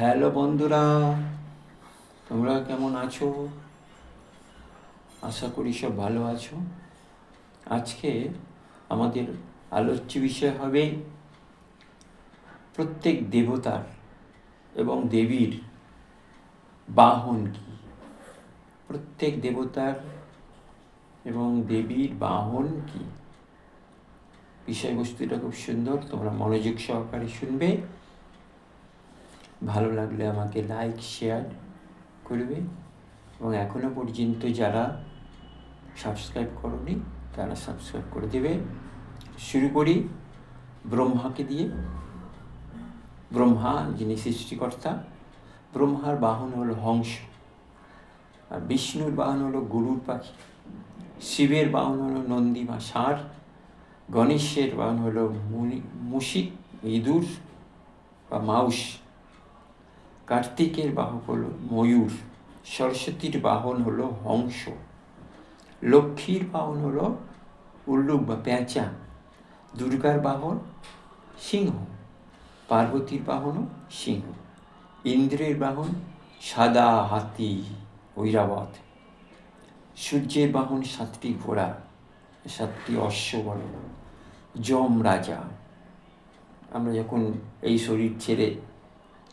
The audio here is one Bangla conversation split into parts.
হ্যালো বন্ধুরা, তোমরা কেমন আছো? আশা করি সব ভালো আছো। আজকে আমাদের আলোচ্য বিষয় হবে প্রত্যেক দেবতার এবং দেবীর বাহন কি? প্রত্যেক দেবতার এবং দেবীর বাহন কি? বিষয়বস্তুটা খুব সুন্দর, তোমরা মনোযোগ সহকারে শুনবে। ভালো লাগলে আমাকে লাইক শেয়ার করবে। এবং এখনও পর্যন্ত যারা সাবস্ক্রাইব করনি, তারা সাবস্ক্রাইব করে দেবে। শুরু করি ব্রহ্মাকে দিয়ে। ব্রহ্মা যিনি সৃষ্টিকর্তা, ব্রহ্মার বাহন হলো হংস। আর বিষ্ণুর বাহন হলো গরুর পাখি। শিবের বাহন হলো নন্দী বা ষাঁড় গণেশের বাহন হলো মুনি মুশিক ইঁদুর বা মাউস। কার্তিকের বাহক হলো ময়ূর, সরস্বতীর বাহন হলো হংস, লক্ষ্মীর বাহন হলো উল্লুক বা পেঁচা দুর্গার বাহন সিংহ, পার্বতীর বাহনও সিংহ, ইন্দ্রের বাহন সাদা হাতি, ঐরাবত, সূর্যের বাহন সাতটি ঘোড়া, সাতটি অশ্ব বলে যম রাজা আমরা যখন এই শরীর ছেড়ে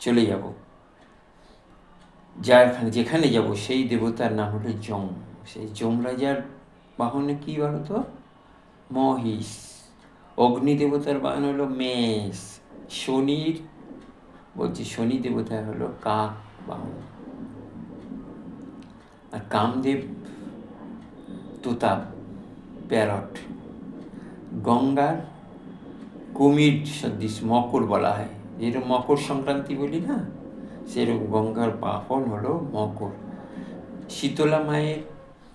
চলে যাব যারখানে যেখানে যাব, সেই দেবতার নাম হলো যম। সেই যম রাজার বাহনে কি বলতো মহিষ। অগ্নি দেবতার বাহন হলো মেষ। শনির বলছি শনি দেবতা হলো কাক বাহন। আর কামদেব তোতা প্যারট। গঙ্গার কুমির, সদৃশ মকর বলা হয়। যেটা মকর সংক্রান্তি বলি না? সেরকম গঙ্গার বাহন হলো মকর। শীতলা মায়ের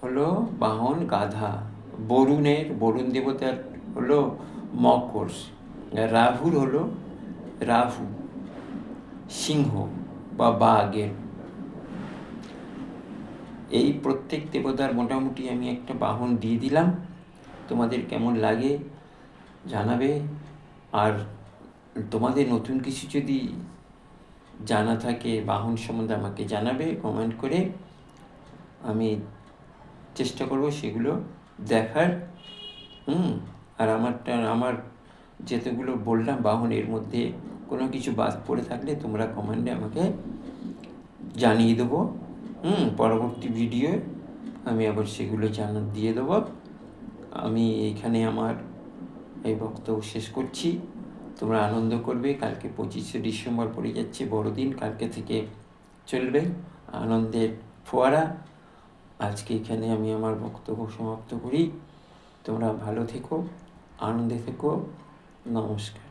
হলো বাহন গাধা। বরুণের, বরুণ দেবতার হলো মকর। রাহুর হলো রাহু। সিংহ বা বাঘের। এই প্রত্যেক দেবতার মোটামুটি আমি একটা বাহন দিয়ে দিলাম। তোমাদের কেমন লাগে জানাবে। আর তোমাদের নতুন কিছু যদি জানা থাকে, বাহন সম্বন্ধে আমাকে জানাবে কমেন্ট করে আমি চেষ্টা করব সেগুলো দেখার। হুম, আর আমারটা, আমার যেতগুলো বললাম বাহন, এর মধ্যে কোনো কিছু বাদ পড়ে থাকলে তোমরা কমেন্টে আমাকে জানিয়ে দেবো। হুম, পরবর্তী ভিডিও আমি আবার সেগুলো জানা দিয়ে দেবো। আমি এইখানে আমার এই বক্তব্য শেষ করছি। তোমরা আনন্দ করবে। কালকে পঁচিশে ডিসেম্বর পড়ে যাচ্ছে বড়দিন, কালকে থেকে চলবে আনন্দের ফোয়ারা। আজকে এখানে আমি আমার বক্তব্য সমাপ্ত করি। তোমরা ভালো থেকো, আনন্দে থেকো। নমস্কার।